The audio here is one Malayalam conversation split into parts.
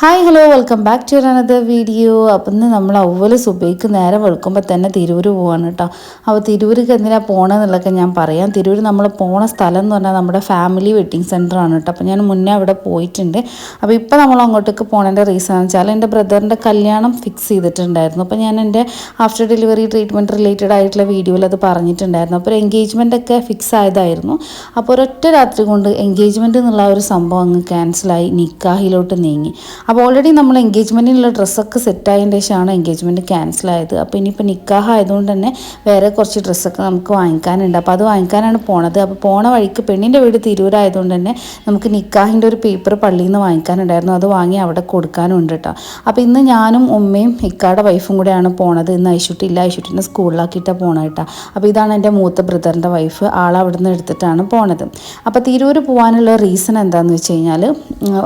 Hi hello welcome back to another video appam ഇന്ന് നമ്മൾ അവൽ സുബൈക്ക് നേരെ വെളുക്കുമ്പോൾ തന്നെ തിരൂർ പോവാണ് കേട്ടോ അപ്പോൾ തിരൂർക്ക് എന്തിനാണ് പോകണമെന്നുള്ളതൊക്കെ ഞാൻ പറയാം. തിരൂർ നമ്മൾ പോണ സ്ഥലം എന്ന് പറഞ്ഞാൽ നമ്മുടെ ഫാമിലി വെഡ്ഡിങ് ആണ് കേട്ടോ അപ്പോൾ ഞാൻ മുന്നേ അവിടെ പോയിട്ടുണ്ട്. അപ്പോൾ ഇപ്പോൾ നമ്മൾ അങ്ങോട്ടേക്ക് പോകേണ്ട റീസൺ എന്ന് വെച്ചാൽ എന്റെ ബ്രദറിന്റെ കല്യാണം ഫിക്സ് ചെയ്തിട്ടുണ്ടായിരുന്നു. അപ്പോൾ ഞാൻ എന്റെ ആഫ്റ്റർ ഡെലിവറി ട്രീറ്റ്മെന്റ് റിലേറ്റഡ് ആയിട്ടുള്ള വീഡിയോയിൽ അത് പറഞ്ഞിട്ടുണ്ടായിരുന്നു. അപ്പോൾ എൻഗേജ്മെന്റ് ഒക്കെ ഫിക്സ് ആയതായിരുന്നു. അപ്പോൾ ഒരൊറ്റ രാത്രി കൊണ്ട് എൻഗേജ്മെന്റ് എന്നുള്ള ഒരു സംഭവം അങ്ങ് ക്യാൻസലായി നിക്കാഹിലോട്ട് നീങ്ങി. അപ്പോൾ ഓൾറെഡി നമ്മൾ എൻഗേജ്മെന്റിനുള്ള ഡ്രസ്സൊക്കെ സെറ്റായതിന്റെ ശേഷമാണ് എൻഗേജ്മെന്റ് ക്യാൻസൽ ആയത് അപ്പോൾ ഇനിയിപ്പോൾ നിക്കാഹ് ആയതുകൊണ്ട് തന്നെ വേറെ കുറച്ച് ഡ്രസ്സൊക്കെ നമുക്ക് വാങ്ങിക്കാനുണ്ട്. അപ്പോൾ അത് വാങ്ങിക്കാനാണ് പോണത്. അപ്പോൾ പോണ വഴിക്ക് പെണ്ണിന്റെ വീട് തിരൂരായതുകൊണ്ട് തന്നെ നമുക്ക് നിക്കാഹിന്റെ ഒരു പേപ്പർ പള്ളിയിൽ നിന്ന് വാങ്ങിക്കാനുണ്ടായിരുന്നു. അത് വാങ്ങി അവിടെ കൊടുക്കാനുണ്ട് കേട്ടോ അപ്പോൾ ഇന്ന് ഞാനും ഉമ്മയും ഇക്കാടെ വൈഫും കൂടെയാണ് പോണത്. ഇന്ന് ഐശുട്ടില്ല ഐശുട്ടിനെ സ്കൂളിലാക്കിയിട്ടാണ് പോണത് കേട്ടോ അപ്പോൾ ഇതാണ് എന്റെ മൂത്ത ബ്രദറിന്റെ വൈഫ് നിന്ന് എടുത്തിട്ടാണ് പോണത്. അപ്പോൾ തിരൂർ പോകാനുള്ള റീസൺ എന്താണെന്ന് വെച്ച് കഴിഞ്ഞാൽ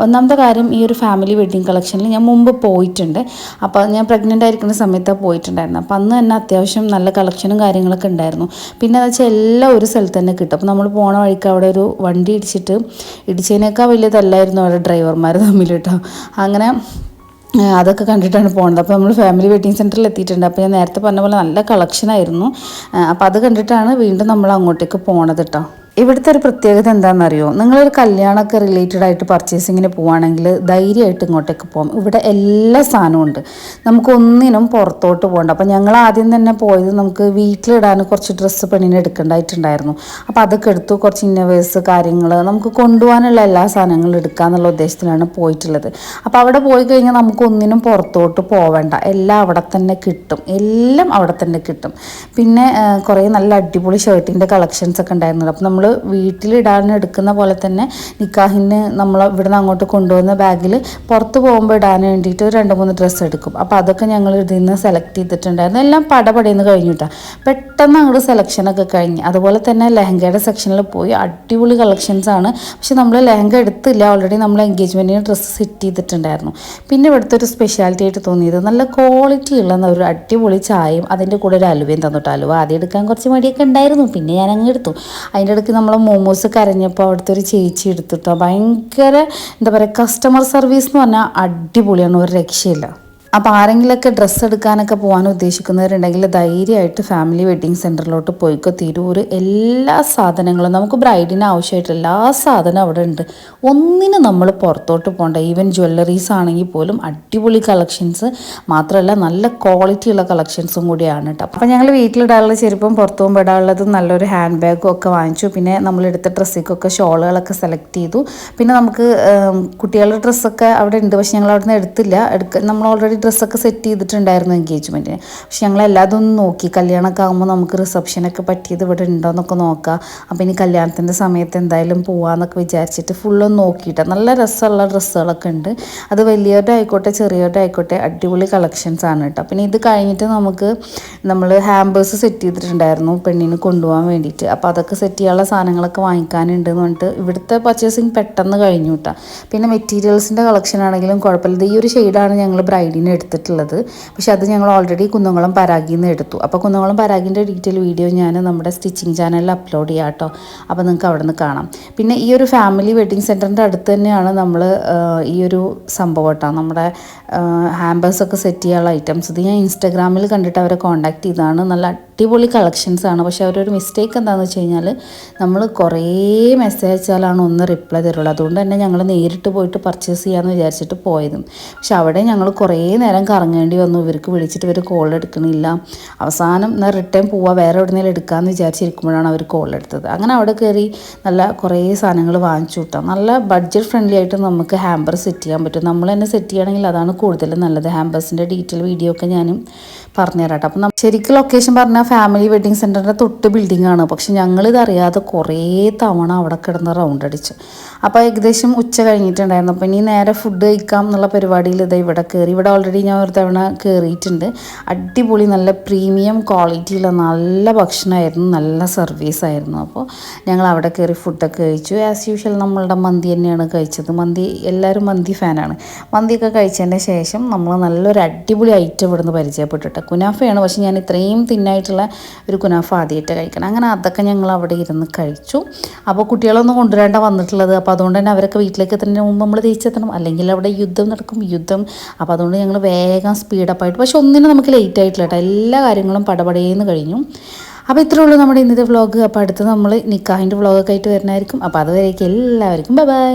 ഒന്നാമത്തെ കാര്യം ഈ ഒരു ഫാമിലി വെഡ്ഡിങ് കളക്ഷനിൽ ഞാൻ മുമ്പ് പോയിട്ടുണ്ട്. അപ്പോൾ ഞാൻ പ്രഗ്നന്റ് ആയിരിക്കുന്ന സമയത്താണ് പോയിട്ടുണ്ടായിരുന്നു. അപ്പോൾ അന്ന് തന്നെ അത്യാവശ്യം നല്ല കളക്ഷനും കാര്യങ്ങളൊക്കെ ഉണ്ടായിരുന്നു. പിന്നെ എന്ന് വെച്ചാൽ എല്ലാം ഒരു സ്ഥലത്ത് തന്നെ കിട്ടും. അപ്പോൾ നമ്മൾ പോണ വഴിക്ക് അവിടെ ഒരു വണ്ടി ഇടിച്ചിട്ട് ഇടിച്ചതിനേക്കാൾ വലിയതല്ലായിരുന്നു അവിടെ ഡ്രൈവർമാർ തമ്മിൽ കേട്ടോ അങ്ങനെ അതൊക്കെ കണ്ടിട്ടാണ് പോകുന്നത് അപ്പോൾ നമ്മൾ ഫാമിലി വെഡിങ് സെന്ററിൽ എത്തിയിട്ടുണ്ട്. അപ്പോൾ ഞാൻ നേരത്തെ പറഞ്ഞ പോലെ നല്ല കളക്ഷനായിരുന്നു അപ്പോൾ അത് കണ്ടിട്ടാണ് വീണ്ടും നമ്മൾ അങ്ങോട്ടേക്ക് പോണത് കേട്ടോ ഇവിടുത്തെ ഒരു പ്രത്യേകത എന്താണെന്നറിയോ? നിങ്ങളൊരു കല്യാണമൊക്കെ റിലേറ്റഡ് ആയിട്ട് പർച്ചേസിങ്ങിന് പോവുകയാണെങ്കിൽ ധൈര്യമായിട്ട് ഇങ്ങോട്ടേക്ക് പോകാം ഇവിടെ എല്ലാ സാധനവും ഉണ്ട്. നമുക്ക് ഒന്നിനും പുറത്തോട്ട് പോകണ്ട. അപ്പോൾ ഞങ്ങൾ ആദ്യം തന്നെ പോയത് നമുക്ക് വീട്ടിലിടാൻ കുറച്ച് ഡ്രസ്സ് പെണ്ണിന് എടുക്കേണ്ടതായിട്ടുണ്ടായിരുന്നു. അപ്പോൾ അതൊക്കെ എടുത്തു. കുറച്ച് ഇന്നവേഴ്സ് കാര്യങ്ങൾ നമുക്ക് കൊണ്ടുപോകാനുള്ള എല്ലാ സാധനങ്ങളും എടുക്കുക എന്നുള്ള ഉദ്ദേശത്തിലാണ് പോയിട്ടുള്ളത്. അപ്പോൾ അവിടെ പോയി കഴിഞ്ഞാൽ നമുക്ക് ഒന്നിനും പുറത്തോട്ട് പോവേണ്ട. എല്ലാം അവിടെ തന്നെ കിട്ടും. എല്ലാം അവിടെ തന്നെ കിട്ടും. പിന്നെ കുറേ നല്ല അടിപൊളി ഷർട്ടിന്റെ കളക്ഷൻസ് ഒക്കെ ഉണ്ടായിരുന്നു അപ്പോൾ നമ്മൾ വീട്ടിലിടാൻ എടുക്കുന്ന പോലെ തന്നെ നിക്കാഹിന് നമ്മൾ ഇവിടുന്ന് അങ്ങോട്ട് കൊണ്ടുവന്ന ബാഗിൽ പുറത്ത് പോകുമ്പോൾ ഇടാൻ വേണ്ടിയിട്ട് രണ്ട് മൂന്ന് ഡ്രസ്സ് എടുക്കും. അപ്പോൾ അതൊക്കെ ഞങ്ങൾ ഇതിൽ നിന്ന് സെലക്ട് ചെയ്തിട്ടുണ്ടായിരുന്നു. എല്ലാം പടപടയെന്ന് കഴിഞ്ഞിട്ടാണ് പെട്ടെന്ന് അങ്ങോട്ട് സെലക്ഷനൊക്കെ കഴിഞ്ഞ്. അതുപോലെ തന്നെ ലെഹങ്കയുടെ സെക്ഷനിൽ പോയി അടിപൊളി കളക്ഷൻസ് ആണ്. പക്ഷെ നമ്മൾ ലെഹങ്ക എടുത്തില്ല. ഓൾറെഡി നമ്മൾ എൻഗേജ്മെന്റിന് ഡ്രസ്സ് സെറ്റ് ചെയ്തിട്ടുണ്ടായിരുന്നു. പിന്നെ ഇവിടുത്തെ ഒരു സ്പെഷ്യാലിറ്റി ആയിട്ട് തോന്നിയത് നല്ല ക്വാളിറ്റി ഉള്ള ഒരു അടിപൊളി ചായയും അതിന്റെ കൂടെ ഒരു അലുവയും തന്നിട്ട് അലുവ ആദ്യം എടുക്കാൻ കുറച്ച് മടിയൊക്കെ ഉണ്ടായിരുന്നു. പിന്നെ ഞാൻ അങ്ങ് എടുത്തു. അതിന്റെ ഇടയ്ക്ക് നമ്മൾ മോമോസ് കരഞ്ഞപ്പോൾ അവിടുത്തെ ഒരു ചേച്ചി എടുത്തിട്ടോ. ഭയങ്കര എന്താ പറയുക കസ്റ്റമർ സർവീസ് എന്ന് പറഞ്ഞാൽ അടിപൊളിയാണ് ഒരു രക്ഷയില്ല. അപ്പോൾ ആരെങ്കിലുമൊക്കെ ഡ്രസ്സ് എടുക്കാനൊക്കെ പോകാൻ ഉദ്ദേശിക്കുന്നവരുണ്ടെങ്കിൽ ധൈര്യമായിട്ട് ഫാമിലി വെഡ്ഡിങ് സെന്ററിലോട്ട് പോയിക്കോ. തിരൂർ എല്ലാ സാധനങ്ങളും നമുക്ക് ബ്രൈഡിന് ആവശ്യമായിട്ട് എല്ലാ സാധനവും അവിടെ ഉണ്ട്. ഒന്നിന് നമ്മൾ പുറത്തോട്ട് പോകണ്ട ഈവൻ ജ്വല്ലറീസ് ആണെങ്കിൽ പോലും അടിപൊളി കളക്ഷൻസ് മാത്രമല്ല നല്ല ക്വാളിറ്റി ഉള്ള കളക്ഷൻസും കൂടിയാണ് കേട്ടോ അപ്പോൾ ഞങ്ങൾ വീട്ടിലിടാനുള്ള ചെരുപ്പം പുറത്തു പോകുമ്പോൾ ഇടാനുള്ളത് നല്ലൊരു ഹാൻഡ് ബാഗും ഒക്കെ വാങ്ങിച്ചു. പിന്നെ നമ്മൾ എടുത്ത ഡ്രസ്സിക്കൊക്കെ ഷോളുകളൊക്കെ സെലക്ട് ചെയ്തു. പിന്നെ നമുക്ക് കുട്ടികളുടെ ഡ്രസ്സൊക്കെ അവിടെ ഉണ്ട്. പക്ഷെ ഞങ്ങൾ അവിടെ നിന്ന് എടുത്തില്ല. എടുക്ക നമ്മൾ ഓൾറെഡി ഡ്രസ്സൊക്കെ സെറ്റ് ചെയ്തിട്ടുണ്ടായിരുന്നു എൻഗേജ്മെന്റിന് പക്ഷെ ഞങ്ങൾ എല്ലാതും ഒന്ന് നോക്കി. കല്യാണമൊക്കെ ആകുമ്പോൾ നമുക്ക് റിസപ്ഷനൊക്കെ പറ്റിയത് ഇവിടെ ഉണ്ടോ എന്നൊക്കെ നോക്കാം. അപ്പോൾ ഇനി കല്യാണത്തിന്റെ സമയത്ത് എന്തായാലും പോവാന്നൊക്കെ വിചാരിച്ചിട്ട് ഫുള്ളൊന്ന് നോക്കിയിട്ട് നല്ല രസമുള്ള ഡ്രസ്സുകളൊക്കെ ഉണ്ട്. അത് വലിയവരുടെ ആയിക്കോട്ടെ ചെറിയവരുടെ ആയിക്കോട്ടെ അടിപൊളി കളക്ഷൻസ് ആണ് കേട്ടോ. പിന്നെ ഇത് കഴിഞ്ഞിട്ട് നമുക്ക് നമ്മൾ ഹാമ്പേഴ്സ് സെറ്റ് ചെയ്തിട്ടുണ്ടായിരുന്നു പെണ്ണിന് കൊണ്ടുപോകാൻ വേണ്ടിയിട്ട്. അപ്പോൾ അതൊക്കെ സെറ്റ് ചെയ്യാനുള്ള സാധനങ്ങളൊക്കെ വാങ്ങിക്കാനുണ്ട് എന്ന് പറഞ്ഞിട്ട് ഇവിടുത്തെ പർച്ചേസിങ് പെട്ടെന്ന് കഴിഞ്ഞു കേട്ടോ. പിന്നെ മെറ്റീരിയൽസിന്റെ കളക്ഷൻ ആണെങ്കിലും കുഴപ്പമില്ല. ഈ ഒരു ഷെയ്ഡാണ് ഞങ്ങൾ ബ്രൈഡിന് എടുത്തിട്ടുള്ളത്. പക്ഷേ അത് ഞങ്ങൾ ഓൾറെഡി കുന്നംകുളം പരാഗിൽ നിന്ന് എടുത്തു. അപ്പോൾ കുന്നംകുളം പരാഗിന്റെ ഡീറ്റെയിൽ വീഡിയോ ഞാൻ നമ്മുടെ സ്റ്റിച്ചിങ് ചാനലിൽ അപ്ലോഡ് ചെയ്യാം കേട്ടോ. അപ്പോൾ നിങ്ങൾക്ക് അവിടെ നിന്ന് കാണാം. പിന്നെ ഈ ഒരു ഫാമിലി വെഡ്ഡിങ് സെന്ററിന്റെ അടുത്ത് തന്നെയാണ് നമ്മൾ ഈ ഒരു സംഭവം കേട്ടോ. നമ്മുടെ ഹാമ്പേഴ്സൊക്കെ സെറ്റ് ചെയ്യാനുള്ള ഐറ്റംസ് ഇത് ഞാൻ ഇൻസ്റ്റാഗ്രാമിൽ കണ്ടിട്ട് അവരെ കോൺടാക്ട് ചെയ്താണ് നല്ല അടിപൊളി കളക്ഷൻസ് ആണ്. പക്ഷേ അവരൊരു മിസ്റ്റേക്ക് എന്താണെന്ന് വെച്ച് കഴിഞ്ഞാൽ നമ്മൾ കുറേ മെസ്സേജ് അയച്ചാലാണ് ഒന്ന് റിപ്ലൈ തരുള്ളൂ. അതുകൊണ്ട് തന്നെ ഞങ്ങൾ നേരിട്ട് പോയിട്ട് പർച്ചേസ് ചെയ്യാമെന്ന് വിചാരിച്ചിട്ട് പോയത്. പക്ഷെ അവിടെ ഞങ്ങൾ കുറേ നേരം കറങ്ങേണ്ടി വന്നു. ഇവർക്ക് വിളിച്ചിട്ട് ഇവർ കോൾ എടുക്കണില്ല. അവസാനം എന്നാൽ റിട്ടേൺ പോവാ. വേറെ എവിടെന്നെങ്കിലും എടുക്കാമെന്ന് വിചാരിച്ചിരിക്കുമ്പോഴാണ് അവർ കോൾ എടുത്തത്. അങ്ങനെ അവിടെ കയറി നല്ല കുറേ സാധനങ്ങൾ വാങ്ങിച്ചു കിട്ടാം നല്ല ബഡ്ജറ്റ് ഫ്രണ്ട്ലി ആയിട്ട് നമുക്ക് ഹാമ്പർ സെറ്റ് ചെയ്യാൻ പറ്റും. നമ്മൾ തന്നെ സെറ്റ് ചെയ്യുകയാണെങ്കിൽ അതാണ് കൂടുതൽ നല്ലത്. ഹാമ്പേഴ്സിന്റെ ഡീറ്റെയിൽ വീഡിയോ ഒക്കെ ഞാനും പറഞ്ഞുതരാട്ടോ അപ്പം ശരിക്കും ലൊക്കേഷൻ പറഞ്ഞാൽ ഫാമിലി വെഡ്ഡിങ് സെന്ററിന്റെ തൊട്ട് ബിൽഡിംഗ് ആണ്. പക്ഷെ ഞങ്ങളിത് അറിയാതെ കുറേ തവണ അവിടെ കിടന്ന് റൗണ്ട് അടിച്ചു. അപ്പോൾ ഏകദേശം ഉച്ച കഴിഞ്ഞിട്ടുണ്ടായിരുന്നു. അപ്പോൾ ഇനി നേരെ ഫുഡ് കഴിക്കാം എന്നുള്ള പരിപാടിയിൽ ഇതാ ഇവിടെ കയറി ഇവിടെ ഓൾറെഡി ഞാൻ ഒരു തവണ കയറിയിട്ടുണ്ട് അടിപൊളി നല്ല പ്രീമിയം ക്വാളിറ്റിയുള്ള നല്ല ഭക്ഷണമായിരുന്നു. നല്ല സർവീസ് ആയിരുന്നു. അപ്പോൾ ഞങ്ങൾ അവിടെ കയറി ഫുഡൊക്കെ കഴിച്ചു. ആസ് യൂഷ്വൽ നമ്മളുടെ മന്തി തന്നെയാണ് കഴിച്ചത്. മന്തി എല്ലാവരും മന്തി ഫാനാണ് മന്തിയൊക്കെ കഴിച്ചതിന്റെ ശേഷം നമ്മൾ നല്ലൊരു അടിപൊളി ഐറ്റം ഇവിടുന്ന് പരിചയപ്പെട്ടിട്ട്. കുനാഫയാണ്. പക്ഷെ ഞാൻ ഞാൻ ഇത്രയും തിന്നായിട്ടുള്ള ഒരു കുനാഫ ആദ്യമായിട്ട് കഴിക്കണം. അങ്ങനെ അതൊക്കെ ഞങ്ങൾ അവിടെ ഇരുന്ന് കഴിച്ചു. അപ്പോൾ കുട്ടികളൊന്നും കൊണ്ടുവരേണ്ട വന്നിട്ടുള്ളത്. അപ്പോൾ അതുകൊണ്ട് തന്നെ അവരൊക്കെ വീട്ടിലേക്ക് എത്തുന്നതിന് മുമ്പ് നമ്മൾ തിരിച്ചെത്തണം. അല്ലെങ്കിൽ അവിടെ യുദ്ധം നടക്കും യുദ്ധം. അപ്പോൾ അതുകൊണ്ട് ഞങ്ങൾ വേഗം സ്പീഡപ്പായിട്ട് പക്ഷെ ഒന്നിനും നമുക്ക് ലേറ്റ് ആയിട്ടില്ല കേട്ടോ. എല്ലാ കാര്യങ്ങളും പടപടേന്ന് കഴിഞ്ഞു. അപ്പോൾ ഇത്രയേ ഉള്ളൂ നമ്മുടെ ഇന്നത്തെ വ്ളോഗ് അപ്പോൾ അടുത്ത് നമ്മൾ നിക്കാഹിന്റെ വ്ളോഗൊക്കെ ആയിട്ട് വരുന്നതായിരിക്കും. അപ്പോൾ അതുവരേക്കും എല്ലാവർക്കും. Bye bye